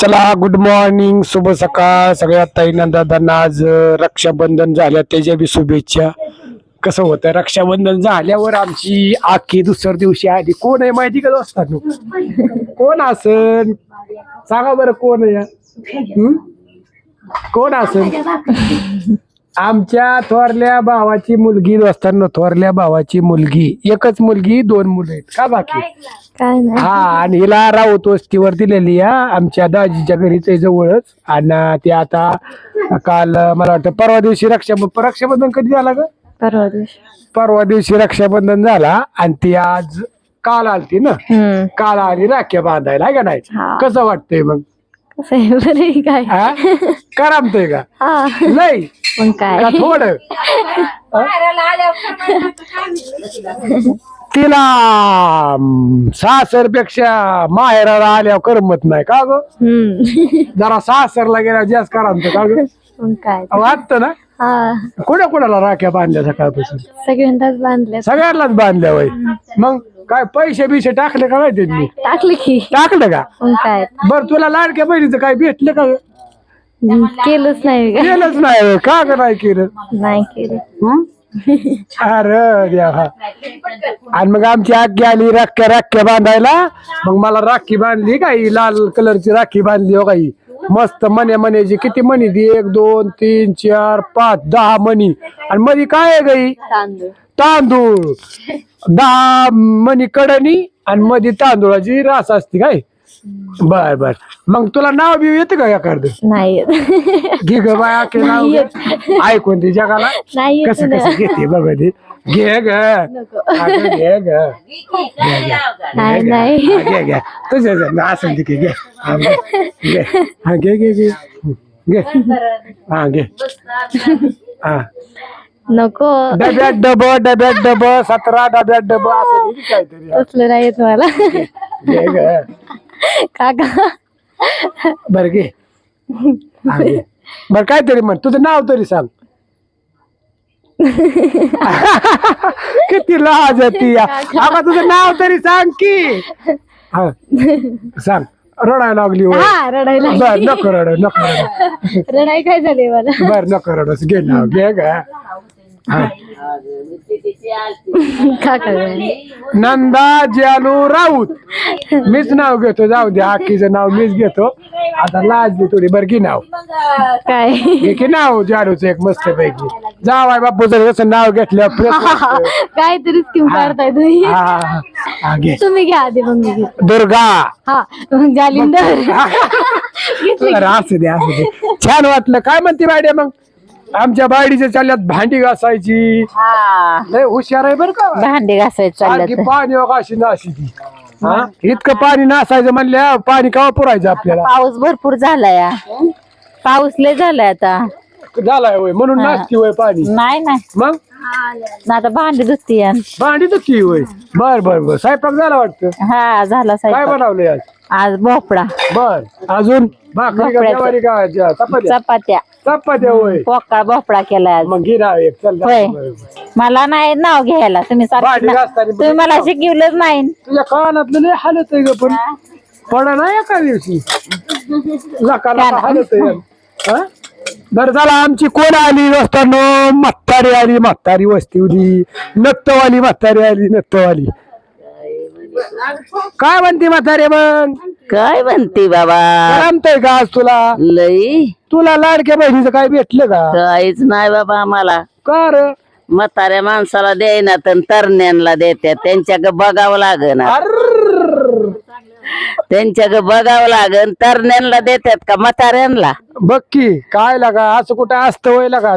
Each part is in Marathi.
चला गुड मॉर्निंग शुभ सकाळ. सगळ्या ताईंना दादांना आज रक्षाबंधन झाल्या त्याच्या बी शुभेच्छा. कसं होतं रक्षाबंधन झाल्यावर आमची आखी दुसऱ्या दिवशी आली. कोण आहे माहिती का असतात कोण असन? सांगा बरं कोण आहे? हं? कोण असन? आमच्या थोरल्या भावाची मुलगी असताना थोरल्या भावाची मुलगी. एकच मुलगी दोन मुलं आहेत. का बाकी? काय नाही. हा आणि हिला राऊत वस्तीवर दिलेली या आमच्या दाजीच्या घरीच आहे जवळच. आणि ते आता काल मला वाटतं परवा दिवशी रक्षाबंधन रक्षाबंधन कधी झाला ग? परवा दिवशी. परवा दिवशी रक्षाबंधन झाला आणि ती आज काल आलती ना? हम्म. काल आली राख्या बांधायला आहे का नाही? हा. कसं वाटतंय मग? कसं आहे? बरं आहे काय? हा करमतंय का? हा. नाही. मग काय? का थोडं? तिला सासरपेक्षा माहेराला आल्यावर करमत नाही का ग? हम्म. जरा सासरला गेल्यावर जास्त करमत का ग? काय? ना? हा. कोणा कोणाला राख्या बांधल्या सकाळपासून? सगळ्यांनाच बांधले सगळ्यांनाच बांधल्या वय मग काय पैसे बिशे टाकले का माहिती मी टाकले की. टाकलं का? काय? बर तुला लाडक्या बहिणीचं काय भेटलं का ग? केलंच नाही का केलंच नाही. का ग नाही केलं? नाही केलं. हं? अरे देवा. आणि मग आमची आजी आली राख्या राख्या बांधायला. मग मला राखी बांधली काही लाल कलरची राखी बांधली हो काही मस्त मण्या मण्याची किती मणी ती? एक दोन तीन चार पाच दहा मणी. आणि मधी काय आहे गाई तांदूळ. तांदूळ. दहा मणी कडणी आणि मध्ये तांदूळाची रास असते काय? बर बर. मग तुला नाव बी येतं का एखादं? नाही येत. घे ग बाया के नाव घे. ऐकून ती जगाला. नाही येत कसं. कसं घेते बघ ती घे ग. अगं घे ग. घे, घे. नाही घे, नाही. घे. हा, घे घे तुझ्या असं घे घे. हा, घे. घे. हा घे घे घे. घे. हा घे. हा. नको. डब्यात डब डब्यात डब सतरा डब्यात डब असं घे की काहीतरी. तसलं नाही येत मला. घे ग काका. बर घे. बर काहीतरी म्हण. तुझं नाव तरी सांग. किती लाज ती आता तुझं नाव तरी सांग की. हा. सांग. रडायला लागली होय. हा रडायला बर नको रड नको रड. रडाय काय झाले मला? बर नको रडस. घे नाव घे ग. हा. काका नंदा जालू राऊत. मीच नाव घेतो जाऊ दे आखीचं नाव मीच घेतो. आता लाजली थोडी बर की नाव. काय? घे की नाव जालूचं एक मस्त पैकी. जावाय बापूचं कसं नाव घेतलं काहीतरी स्कीम काढताय तुम्ही. हा घे. तुम्ही घ्या आधी मग मी घेते. दुर्गा. हा मग जालिंदर. अरे असू दे असू दे. छान वाटलं. काय म्हणते बायडे मग? आमच्या बायडीच्या चालल्यात भांडी घासायची. लय हुशार आहे बरं का? भांडे घासायचं पाणी बघा अशी नाशी ती हा? इतकं पाणी नासायचं म्हणल्या पाणी केव्हा पुरायचं आपल्याला? पाऊस भरपूर झालाय. पाऊस लय झालाय आता. झालाय होय म्हणून नाचती होय पाणी. नाही नाही. मग? ना आता भांडी धुती भांडी तर ती होय. बर बर बर. स्वयंपाक झाला वाटतं? हा झाला काय साहेब बनवलंय आज? आज भोपळा. बर. अजून भाकरी का भोपळ्याचं. ज्वारी का ज्या- चपात्या? चपात्या. चपात्या होय पोकळा भोपळा केलाय आज. मग घे नाव एक चल जा. होय. बरोबर. मला नाही नाव घ्यायला तुम्ही सारखं भांडी ना- घासताना तुम्ही मला शिकवलंच नाही. तुझ्या कानातलं लय हालत आहे ग पण. पडा ना एका दिवशी. काना. हालत आहे. बरं झाला आमची कोण आली असताना म्हातारी आली म्हातारी वस्ती होती नत्तवाली म्हातारी आली नत्तवाली. काय म्हणते म्हातारे मग? काय म्हणते बाबा? करमतय का आज तुला? लई. तुला लाडक्या बहिणीचं काय भेटलं का काहीच नाही बाबा आम्हाला. का रे? म्हाताऱ्या माणसाला देईना तर तरण्यांना देतात त्यांच्या बघावं अर्रर्र. त्यांच्या बघावं लागन तरण्यांना देतात का म्हाताऱ्यांना? बघ की काय लागा असं कुठं असतं वय लागा.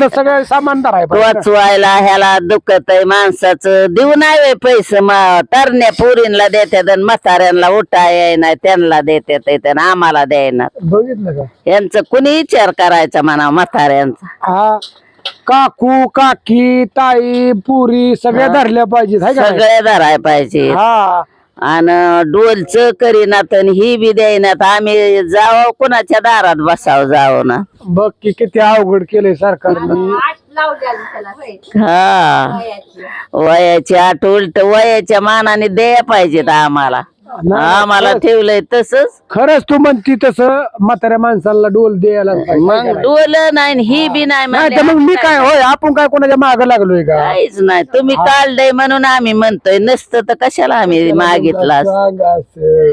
तर सगळं सामानदार आहे बघ. वाचवायला ह्याला दुखत आहे माणसाचं. देऊ नाही पैसे तरण्या पोरींना देतात आणि म्हाताऱ्यांना उठाय नाही त्यांना देतात आणि आम्हाला द्यायना बघितलं का? यांचं कुणी विचार करायचा म्हणा म्हाताऱ्यांचा? हा काकू काकी ताई पुरी सगळ्या धरल्या पाहिजेत हाय का नाही? सगळे धराय पाहिजे हा. आणि डोलच करीनात आणि ही बी देईनात आम्ही जावं कुणाच्या दारात बसावं जावं ना. बघ की किती अवघड केलंय सरकारनं हा. वयाची. आठ उलट वयाच्या मानाने द्याय पाहिजेत आम्हाला. आम्हाला ठेवलंय तसंच. खरंच तू म्हणती तसं म्हाताऱ्या माणसाला डोल द्यायला पाहिजे. मग डोलं नाही ही बी नाही नाही म्हणले. तर मग मी काय होय आपण काय कोणाच्या माग लागलोय का? काहीच नाही. तुम्ही काढलंय म्हणून आम्ही म्हणतोय. नसतं तर कशाला आम्ही मागितला असतं? सांग असं.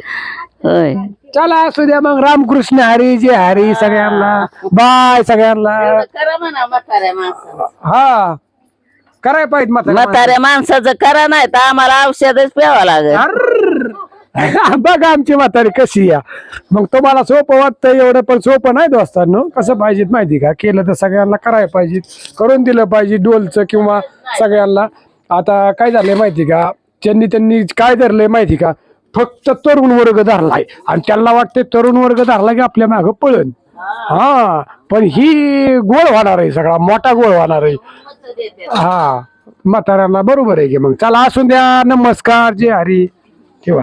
होय. चला असू द्या मग. रामकृष्ण हरी जे हरी सगळ्यांना. बाय सगळ्यांना. करा म्हणा म्हाताऱ्या माणसाचं हा. कराय पाहिजे म्हाताऱ्या म्हाताऱ्या माणसाचं करा नाही तर आम्हाला औषधच प्यावं लागेल. बघा आमची म्हातारी कशी या. मग तुम्हाला सोपं वाटतं एवढं पण सोपं नाही दोस्तांनो. कसं पाहिजे माहिती का? केलं तर सगळ्यांना करायला पाहिजे. करून दिलं पाहिजे डोलचं किंवा सगळ्यांना. आता काय झालंय माहिती का? त्यांनी त्यांनी काय धरलंय माहिती का? फक्त तरुण वर्ग धरलाय. आणि त्यांना वाटते तरुण वर्ग धरला की आपल्या मागं पळण हा पण ही गोळ होणार आहे सगळा मोठा गोळ होणार आहे. हा म्हाताऱ्यांना बरोबर आहे की मग. चला असून द्या. नमस्कार. जे हरी. ठेवा.